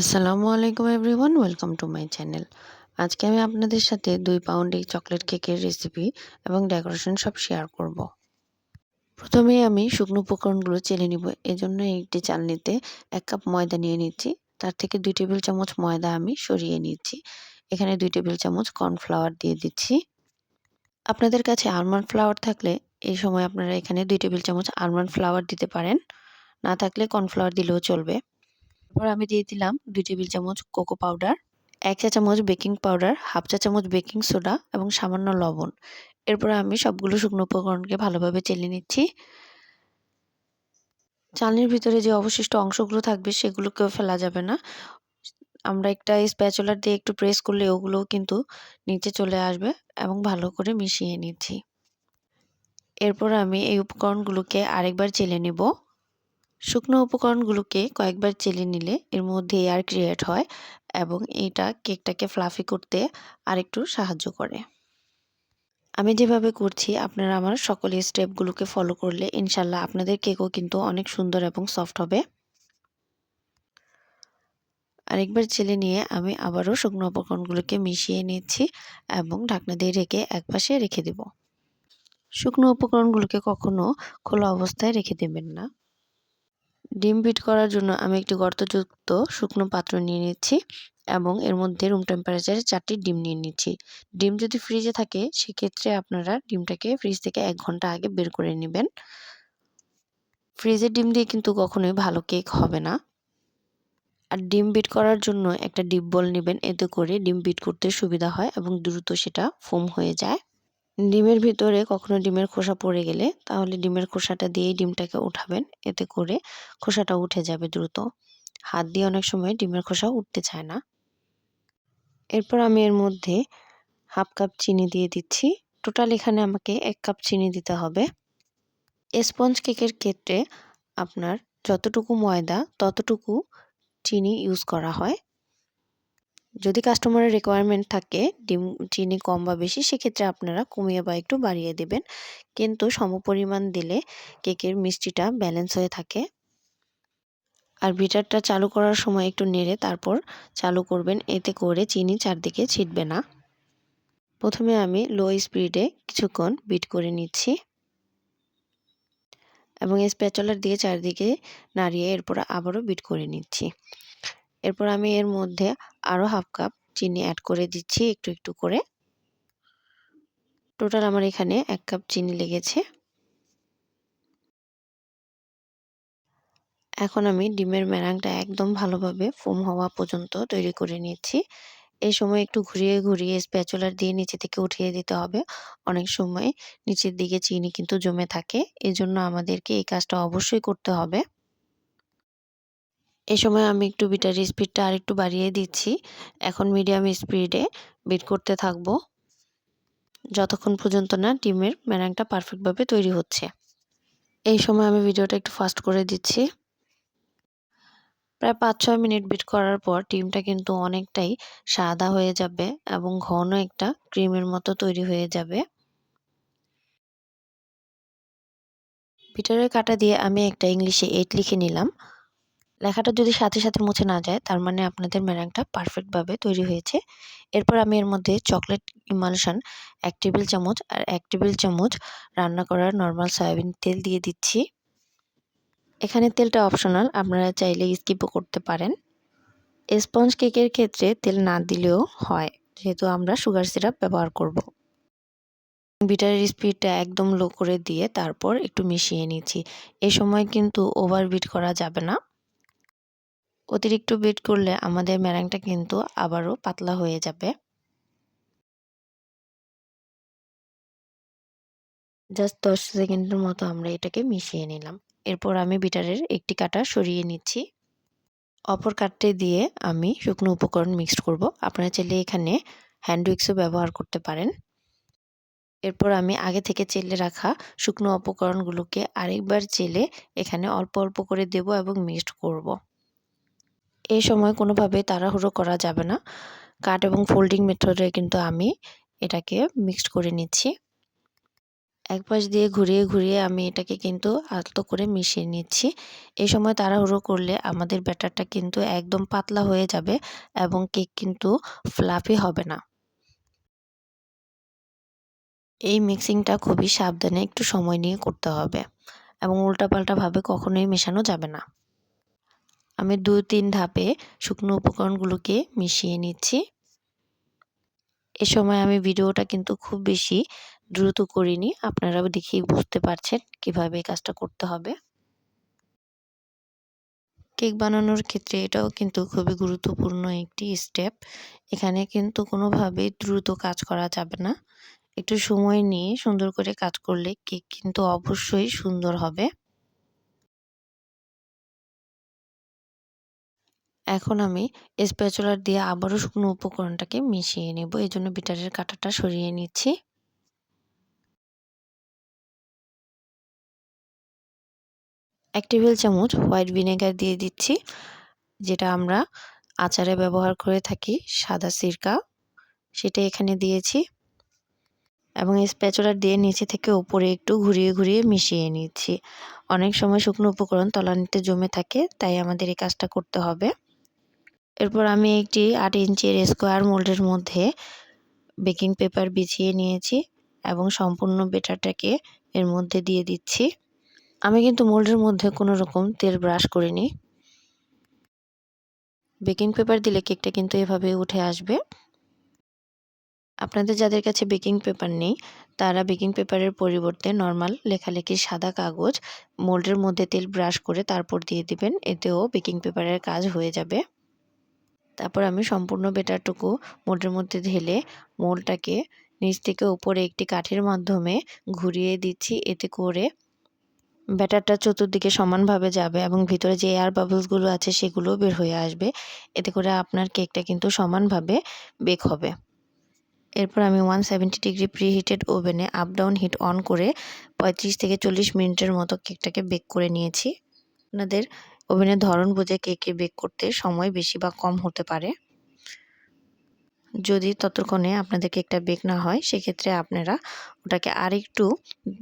আসসালামু আলাইকুম everyone welcome to my channel আজকে আমি আপনাদের সাথে দুই পাউন্ড এই চকলেট কেকের রেসিপি এবং ডেকোরেশন সব শেয়ার করব। প্রথমেই আমি শুকনো উপকরণগুলো চেলে নিব। এজন্য একটি চালনিতে এক কাপ ময়দা নিয়ে নিচ্ছি। তার থেকে দুই টেবিল চামচ ময়দা আমি সরিয়ে নিচ্ছি। এখানে দুই টেবিল চামচ কর্নফ্লাওয়ার দিয়ে দিচ্ছি। আপনাদের কাছে আলমন্ড ফ্লাওয়ার থাকলে এই সময় আপনারা এখানে দুই টেবিল চামচ আলমন্ড ফ্লাওয়ার দিতে পারেন। না থাকলে কর্নফ্লাওয়ার দিলেও চলবে। তারপর আমি দিয়ে দিলাম দুই টেবিল চামচ কোকো পাউডার, এক চা চামচ বেকিং পাউডার, হাফ চা চামচ বেকিং সোডা এবং সামান্য লবণ। এরপর আমি সবগুলো শুকনো উপকরণকে ভালোভাবে চেলে নিচ্ছি। চালনির ভিতরে যে অবশিষ্ট অংশগুলো থাকবে সেগুলোকেও ফেলা যাবে না। আমরা একটা স্প্যাচুলার দিয়ে একটু প্রেস করলে ওগুলোও কিন্তু নিচে চলে আসবে এবং ভালো করে মিশিয়ে নিচ্ছি। এরপর আমি এই উপকরণগুলোকে আরেকবার চেলে নেব। শুকনো উপকরণগুলোকে কয়েকবার চেলে নিলে এর মধ্যে এয়ার ক্রিয়েট হয় এবং এটা কেকটাকে ফ্লাফি করতে আরেকটু সাহায্য করে। আমি যেভাবে করছি, আপনারা আমার সকল স্টেপগুলোকে ফলো করলে ইনশাল্লাহ আপনাদের কেকও কিন্তু অনেক সুন্দর এবং সফট হবে। আরেকবার চেলে নিয়ে আমি আবারও শুকনো উপকরণগুলোকে মিশিয়ে নিচ্ছি এবং ঢাকনা দিয়ে রেখে একপাশে রেখে দেব। শুকনো উপকরণগুলোকে কখনো খোলা অবস্থায় রেখে দেবেন না। ডিম বিট করার জন্য আমি একটি গর্তযুক্ত শুকনো পাত্র নিয়ে নিচ্ছি এবং এর মধ্যে রুম টেম্পারেচারে চারটি ডিম নিয়ে নিচ্ছি। ডিম যদি ফ্রিজে থাকে, সেক্ষেত্রে আপনারা ডিমটাকে ফ্রিজ থেকে এক ঘণ্টা আগে বের করে নেবেন। ফ্রিজের ডিম দিয়ে কিন্তু কখনোই ভালো কেক হবে না। আর ডিম বিট করার জন্য একটা ডিপ বল নেবেন, এতে করে ডিম বিট করতে সুবিধা হয় এবং দ্রুত সেটা ফোম হয়ে যায়। ডিমের ভিতরে কখনো ডিমের খোসা পড়ে গেলে তাহলে ডিমের খোসাটা দিয়েই ডিমটাকে উঠাবেন। এতে করে খোসাটা উঠে যাবে দ্রুত। হাত দিয়ে অনেক সময় ডিমের খোসা উঠতে চায় না। এরপর আমি এর মধ্যে হাফ কাপ চিনি দিয়ে দিচ্ছি। টোটাল এখানে আমাকে এক কাপ চিনি দিতে হবে। স্পঞ্জ কেকের ক্ষেত্রে আপনার যতটুকু ময়দা, ততটুকু চিনি ইউজ করা হয়। যদি কাস্টমারের রিকোয়ারমেন্ট থাকে, ডিম, চিনি কম বা বেশি, সেক্ষেত্রে আপনারা কমিয়ে বা একটু বাড়িয়ে দেবেন। কিন্তু সমপরিমাণ দিলে কেকের মিষ্টিটা ব্যালেন্স হয়ে থাকে। আর বিটারটা চালু করার সময় একটু নেড়ে তারপর চালু করবেন। এতে করে চিনি চারদিকে ছিটবে না। প্রথমে আমি লো স্পিডে কিছুক্ষণ বিট করে নিচ্ছি। এবং স্প্যাচলার দিয়ে চারদিকে নাড়িয়ে এরপর আবারও বিট করে নিচ্ছি। এরপর আমি এর মধ্যে আরও হাফ কাপ চিনি অ্যাড করে দিচ্ছি একটু একটু করে। টোটাল আমার এখানে এক কাপ চিনি লেগেছে। এখন আমি ডিমের ম্যারাংটা একদম ভালোভাবে ফোম হওয়া পর্যন্ত তৈরি করে নিচ্ছি। এই সময় একটু ঘুরিয়ে ঘুরিয়ে স্প্যাচুলার দিয়ে নিচে থেকে উঠিয়ে দিতে হবে। অনেক সময় নিচের দিকে চিনি কিন্তু জমে থাকে। এজন্য আমাদেরকে এই কাজটা অবশ্যই করতে হবে। এই সময় আমি একটু বিটার স্পিডটা আর একটু বাড়িয়ে দিচ্ছি। এখন মিডিয়াম স্পিডে বিট করতে থাকব। যতক্ষণ পর্যন্ত না ডিমের ম্যারাংটা পারফেক্টভাবে তৈরি হচ্ছে। এই সময় আমি ভিডিওটা একটু ফাস্ট করে দিচ্ছি। প্রায় পাঁচ ছয় মিনিট বিট করার পর ডিমটা কিন্তু অনেকটাই সাদা হয়ে যাবে এবং ঘন একটা ক্রিমের মতো তৈরি হয়ে যাবে। বিটারের কাটা দিয়ে আমি একটা ইংলিশে এইট লিখে নিলাম। লেখাটা যদি সাথে সাথে মুছে না যায়, তার মানে আপনাদের ম্যারাংটা পারফেক্টভাবে তৈরি হয়েছে। এরপর আমি এর মধ্যে চকলেট ইমালশন এক টেবিল চামচ আর এক টেবিল চামচ রান্না করার নর্মাল সয়াবিন তেল দিয়ে দিচ্ছি। এখানে তেলটা অপশনাল আপনারা চাইলে স্কিপও করতে পারেন। স্পঞ্জ কেকের ক্ষেত্রে তেল না দিলেও হয়, যেহেতু আমরা সুগার সিরাপ ব্যবহার করব। বিটারের স্পিডটা একদম লো করে দিয়ে তারপর একটু মিশিয়ে নিচ্ছি। এই সময় কিন্তু ওভার বিট করা যাবে না। অতিরিক্ত বিট করলে আমাদের ম্যারাংটা কিন্তু আবারও পাতলা হয়ে যাবে। জাস্ট দশ সেকেন্ডের মতো আমরা এটাকে মিশিয়ে নিলাম। এরপর আমি বিটারের একটি কাটা সরিয়ে নিচ্ছি। অপর কাঠটি দিয়ে আমি শুকনো উপকরণ মিক্সড করব। আপনারা চাইলে এখানে হ্যান্ড উইক্সও ব্যবহার করতে পারেন। এরপর আমি আগে থেকে চেলে রাখা শুকনো উপকরণগুলোকে আরেকবার চেলে এখানে অল্প অল্প করে দেব এবং মিক্সড করব। এই সময় কোনোভাবে তাড়াহুড়ো করা যাবে না। কাট এবং ফোল্ডিং মেথডে কিন্তু আমি এটাকে মিক্সড করে নিচ্ছি। এক পাশ দিয়ে ঘুরিয়ে ঘুরিয়ে আমি এটাকে কিন্তু আলতো করে মিশিয়ে নিচ্ছি। এই সময় তাড়াহুড়ো করলে আমাদের ব্যাটারটা কিন্তু একদম পাতলা হয়ে যাবে এবং কেক কিন্তু ফ্লাফি হবে না। এই মিক্সিংটা খুবই সাবধানে একটু সময় নিয়ে করতে হবে এবং উল্টাপাল্টাভাবে কখনোই মেশানো যাবে না। আমি দু তিন ধাপে শুকনো উপকরণগুলোকে মিশিয়ে নিচ্ছি। এ সময় আমি ভিডিওটা কিন্তু খুব বেশি দ্রুত করিনি, আপনারাও দেখেই বুঝতে পারছেন কীভাবে এই কাজটা করতে হবে। কেক বানানোর ক্ষেত্রে এটাও কিন্তু খুবই গুরুত্বপূর্ণ একটি স্টেপ। এখানে কিন্তু কোনোভাবেই দ্রুত কাজ করা যাবে না। একটু সময় নিয়ে সুন্দর করে কাজ করলে কেক কিন্তু অবশ্যই সুন্দর হবে। এখন আমি স্প্যাচুলার দিয়ে আবারও শুকনো উপকরণটাকে মিশিয়ে নেব। এই জন্য বিটারের কাঁটাটা সরিয়ে নিচ্ছি। এক টেবিল চামচ হোয়াইট ভিনেগার দিয়ে দিচ্ছি, যেটা আমরা আচারে ব্যবহার করে থাকি, সাদা সিরকা। সেটা এখানে দিয়েছি। এবং স্প্যাচুলার দিয়ে নিচে থেকে উপরে একটু ঘুরিয়ে ঘুরিয়ে মিশিয়ে নিচ্ছি। অনেক সময় শুকনো উপকরণ তলানিতে জমে থাকে, তাই আমাদের এই কাজটা করতে হবে। এরপর আমি একটি আট ইঞ্চের স্কোয়ার মোল্ডের মধ্যে বেকিং পেপার বিছিয়ে নিয়েছি এবং সম্পূর্ণ বেটারটাকে এর মধ্যে দিয়ে দিচ্ছি। আমি কিন্তু মোল্ডের মধ্যে কোনো রকম তেল ব্রাশ করিনি। বেকিং পেপার দিলে কেকটা কিন্তু এভাবে উঠে আসবে। আপনাদের যাদের কাছে বেকিং পেপার নেই, তারা বেকিং পেপারের পরিবর্তে নর্মাল লেখালেখির সাদা কাগজ মোল্ডের মধ্যে তেল ব্রাশ করে তারপর দিয়ে দিবেন, এতেও বেকিং পেপারের কাজ হয়ে যাবে। তারপর আমি সম্পূর্ণ বেটারটুকু মোল্ডের মধ্যে ঢেলে মোলটাকে নিচ থেকে উপরে একটি কাঠের মাধ্যমে ঘুরিয়ে দিচ্ছি। এতে করে ব্যাটারটা চতুর্দিকে সমানভাবে যাবে এবং ভিতরে যে এয়ার বাবলসগুলো আছে সেগুলো বের হয়ে আসবে। এতে করে আপনার কেকটা কিন্তু সমানভাবে বেক হবে। এরপর আমি one seventy degree preheated ওভেনে আপ ডাউন হিট অন করে পঁয়ত্রিশ থেকে চল্লিশ মিনিটের মতো কেকটাকে বেক করে নিয়েছি। আপনাদের ওভেনের ধরন বুঝে কেকে বেক করতে সময় বেশি বা কম হতে পারে। যদি ততক্ষণে আপনাদের কেকটা বেক না হয়, সেক্ষেত্রে আপনারা ওটাকে আরেকটু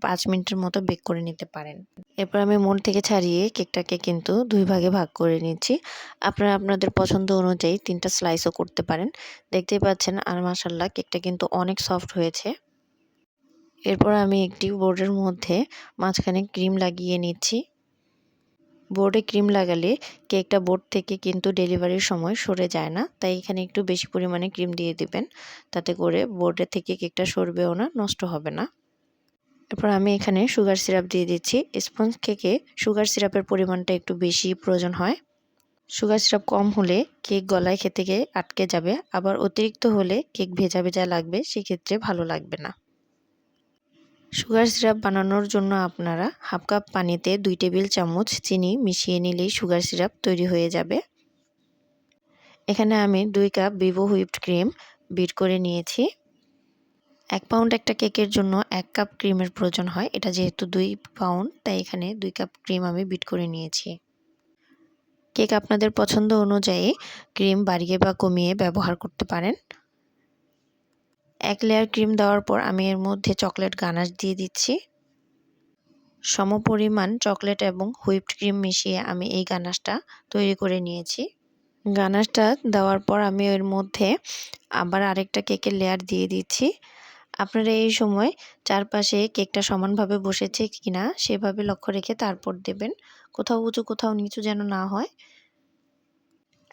পাঁচ মিনিটের মতো বেক করে নিতে পারেন। এরপর আমি মন থেকে ছাড়িয়ে কেকটাকে কিন্তু দুই ভাগে ভাগ করে নিচ্ছি। আপনারা আপনাদের পছন্দ অনুযায়ী তিনটা স্লাইসও করতে পারেন। দেখতেই পাচ্ছেন আর মাসাল্লাহ কেকটা কিন্তু অনেক সফট হয়েছে। এরপর আমি একটি বোর্ডের মধ্যে মাঝখানে ক্রিম লাগিয়ে নিচ্ছি। বোর্ডে ক্রিম লাগালে কেকটা বোর্ড থেকে কিন্তু ডেলিভারির সময় সরে যায় না। তাই এখানে একটু বেশি পরিমাণে ক্রিম দিয়ে দিবেন। তাতে করে বোর্ডে থেকে কেকটা সরবেও না, নষ্ট হবে না। এরপর আমি এখানে সুগার সিরাপ দিয়ে দিচ্ছি। স্পঞ্জ কেকে সুগার সিরাপের পরিমাণটা একটু বেশি প্রয়োজন হয়। সুগার সিরাপ কম হলে কেক গলায় খেতে গিয়ে আটকে যাবে। আবার অতিরিক্ত হলে কেক ভেজা ভেজা লাগবে, সেক্ষেত্রে ভালো লাগবে না। সুগার সিরাপ বানানোর জন্য আপনারা হাফ কাপ পানিতে দুই টেবিল চামচ চিনি মিশিয়ে নিলেই সুগার সিরাপ তৈরি হয়ে যাবে। এখানে আমি দুই cup Vivo whipped cream beat করে নিয়েছি। এক পাউন্ড একটা কেকের জন্য এক কাপ ক্রিমের প্রয়োজন হয়, এটা যেহেতু দুই পাউন্ড, তাই এখানে দুই কাপ ক্রিম আমি বিট করে নিয়েছি। কেক আপনাদের পছন্দ অনুযায়ী ক্রিম বাড়িয়ে বা কমিয়ে ব্যবহার করতে পারেন। এক লেয়ার ক্রিম দেওয়ার পর আমি এর মধ্যে চকলেট গানাশ দিয়ে দিচ্ছি। সমপরিমাণ চকলেট এবং হুইপড ক্রিম মিশিয়ে আমি এই গানাশটা তৈরি করে নিয়েছি। গানাশটা দেওয়ার পর আমি এর মধ্যে আবার আরেকটা কেকের লেয়ার দিয়ে দিচ্ছি। আপনারা এই সময় চারপাশে কেকটা সমানভাবে বসেছে কিনা সেভাবে লক্ষ্য রেখে তারপর দেবেন। কোথাও উঁচু, কোথাও নিচু যেন না হয়।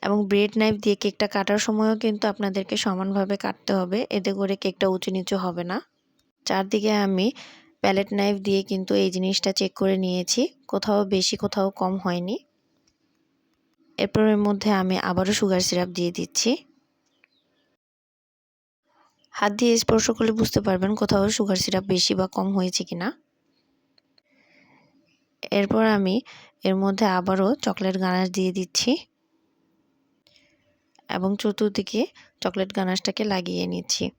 এবং ব্রেড নাইফ দিয়ে কেকটা কাটার সময়ও কিন্তু আপনাদেরকে সমানভাবে কাটতে হবে। এতে করে কেকটা উঁচু নিচু হবে না। চারদিকে আমি প্যালেট নাইফ দিয়ে কিন্তু এই জিনিসটা চেক করে নিয়েছি। কোথাও বেশি, কোথাও কম হয়নি। এরপর এর মধ্যে আমি আবারও সুগার সিরাপ দিয়ে দিচ্ছি। হাত দিয়ে স্পর্শ করলে বুঝতে পারবেন কোথাও সুগার সিরাপ বেশি বা কম হয়েছে কিনা। এরপর আমি এর মধ্যে আবারও চকলেট গানাশ দিয়ে দিচ্ছি। এবং চতুর্দিকে চকলেট গানাশটাকে লাগিয়ে নিচ্ছি।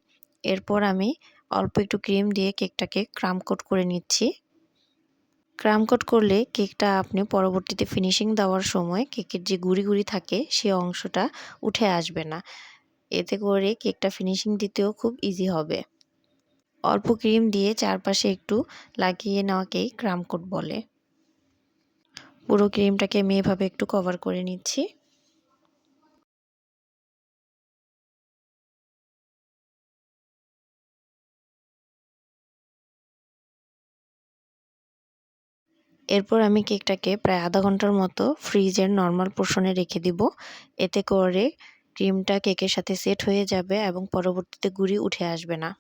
এরপর আমি অল্প একটু ক্রিম দিয়ে কেকটাকে ক্রাম কোট করে নিচ্ছি। ক্রাম কোট করলে কেকটা আপনি পরবর্তীতে ফিনিশিং দেওয়ার সময় কেকের যে গুড়ি গুড়ি থাকে সে অংশটা উঠে আসবে না। এতে করে কেকটা ফিনিশিং দিতেও খুব ইজি হবে। অল্প ক্রিম দিয়ে চারপাশে একটু লাগিয়ে নেওয়াকেই ক্রাম কোট বলে। পুরো ক্রিমটাকে আমি এভাবে একটু কভার করে নিচ্ছি। এরপর আমি কেকটাকে প্রায় আধা ঘণ্টার মতো ফ্রিজের নর্মাল পোর্শনে রেখে দিব। এতে করে ক্রিমটা কেকের সাথে সেট হয়ে যাবে এবং পরবর্তীতে গুড়ি উঠে আসবে না।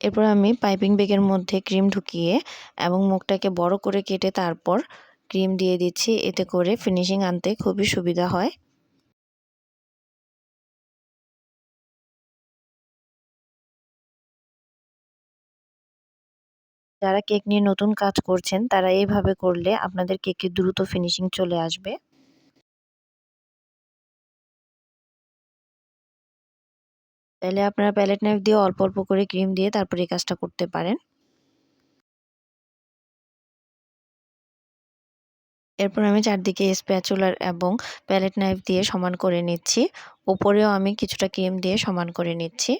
এরপর আমি পাইপিং ব্যাগের মধ্যে ক্রিম ঢুকিয়ে এবং মুখটাকে বড় করে কেটে তারপর ক্রিম দিয়ে দিচ্ছি। এতে করে ফিনিশিং আনতে খুবই সুবিধা হয়। যারা কেক নিয়ে নতুন কাজ করছেন, তারা এইভাবে করলে আপনাদের কেকে দ্রুত ফিনিশিং চলে আসবে। তাহলে আপনারা প্যালেট নাইফ দিয়ে অল্প অল্প করে ক্রিম দিয়ে তারপরে এই কাজটা করতে পারেন। এরপর আমি চারদিকে স্প্যাচুলার এবং প্যালেট নাইফ দিয়ে সমান করে নিচ্ছি। উপরেও আমি কিছুটা ক্রিম দিয়ে সমান করে নিচ্ছি।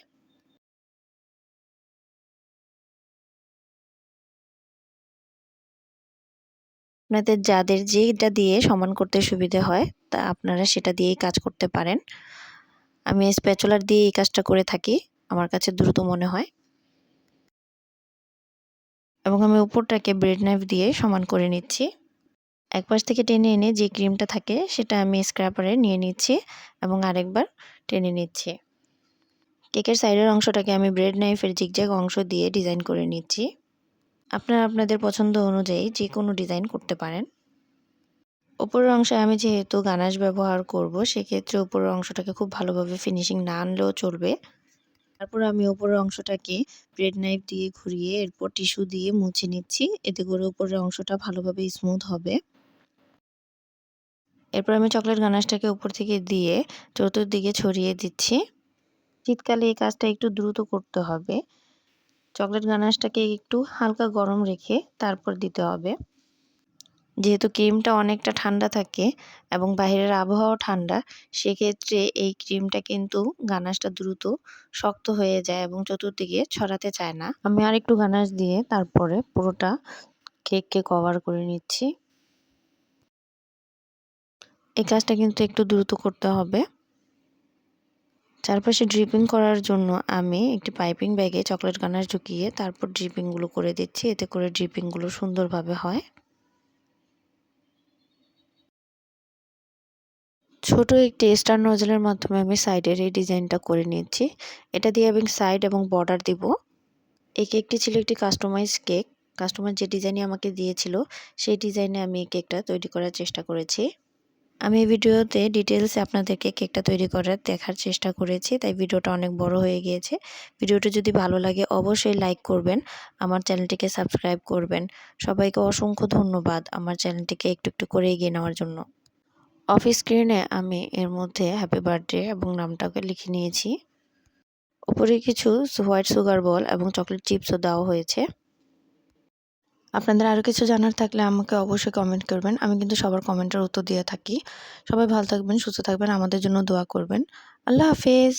আপনাদের যাদের যেটা দিয়ে সমান করতে সুবিধে হয়, তা আপনারা সেটা দিয়েই কাজ করতে পারেন। আমি স্প্যাচুলার দিয়ে এই কাজটা করে থাকি, আমার কাছে দ্রুত মনে হয়। এবং আমি উপরটাকে ব্রেড নাইফ দিয়ে সমান করে নিচ্ছি। এক পাশ থেকে টেনে এনে যে ক্রিমটা থাকে, সেটা আমি স্ক্র্যাপারে নিয়ে নিচ্ছি এবং আরেকবার টেনে নিচ্ছি। কেকের সাইডের অংশটাকে আমি ব্রেড নাইফের জিগজ্যাগ অংশ দিয়ে ডিজাইন করে নিচ্ছি। আপনারা আপনাদের পছন্দ অনুযায়ী যে কোনো ডিজাইন করতে পারেন। উপরের অংশে আমি যেহেতু গানাশ ব্যবহার করব, সেক্ষেত্রে উপরের অংশটাকে খুব ভালোভাবে ফিনিশিং না আনলেও চলবে। তারপর আমি উপরের অংশটাকে ব্রেড নাইফ দিয়ে ঘুরিয়ে এরপর টিস্যু দিয়ে মুছে নিচ্ছি। এতে করে উপরের অংশটা ভালোভাবে স্মুথ হবে। এরপর আমি চকলেট গানাশটাকে উপর থেকে দিয়ে চতুর্দিকে ছড়িয়ে দিচ্ছি। শীতকালে এই কাজটা একটু দ্রুত করতে হবে। চকলেট গানাশটাকে একটু হালকা গরম রেখে তারপর দিতে হবে। যেহেতু ক্রিমটা অনেকটা ঠান্ডা থাকে এবং বাইরের আবহাওয়া ঠান্ডা, সেক্ষেত্রে এই ক্রিমটা কিন্তু গানাশটা দ্রুত শক্ত হয়ে যায় এবং চতুর্দিকে ছড়াতে চায় না। আমি আর একটু গানাশ দিয়ে তারপরে পুরোটা কেককে কভার করে নিচ্ছি। এই কাজটা কিন্তু একটু দ্রুত করতে হবে। চারপাশে ড্রিপিং করার জন্য আমি একটি পাইপিং ব্যাগে চকলেট গানাশ ঢুকিয়ে তারপর ড্রিপিংগুলো করে দিচ্ছি। এতে করে ড্রিপিংগুলো সুন্দরভাবে হয়। ছোট একটি স্টার নজলের মাধ্যমে আমি সাইডের এই ডিজাইনটা করে নিচ্ছি। এটা দিয়ে আমি সাইড এবং বর্ডার দিব। এই কেকটি ছিল একটি কাস্টমাইজ কেক কাস্টমার যে ডিজাইনে আমাকে দিয়েছিল, সেই ডিজাইনে আমি এই কেকটা তৈরি করার চেষ্টা করেছি। আমি এই ভিডিওতে ডিটেলসে আপনাদেরকে কেকটা তৈরি করার দেখার চেষ্টা করেছি, তাই ভিডিওটা অনেক বড় হয়ে গিয়েছে। ভিডিওটি যদি ভালো লাগে অবশ্যই লাইক করবেন, আমার চ্যানেলটিকে সাবস্ক্রাইব করবেন। সবাইকে অসংখ্য ধন্যবাদ আমার চ্যানেলটিকে একটু একটু করে এগিয়ে নেওয়ার জন্য। অফ স্ক্রিনে আমি এর মধ্যে হ্যাপি বার্থডে এবং নামটাকে লিখে নিয়েছি। উপরে কিছু হোয়াইট সুগার বল এবং চকলেট চিপসও দেওয়া হয়েছে। আপনাদের আরও কিছু জানার থাকলে আমাকে অবশ্যই কমেন্ট করবেন। আমি কিন্তু সবার কমেন্টের উত্তর দিয়ে থাকি। সবাই ভালো থাকবেন, সুস্থ থাকবেন, আমাদের জন্য দোয়া করবেন। আল্লাহ হাফেজ।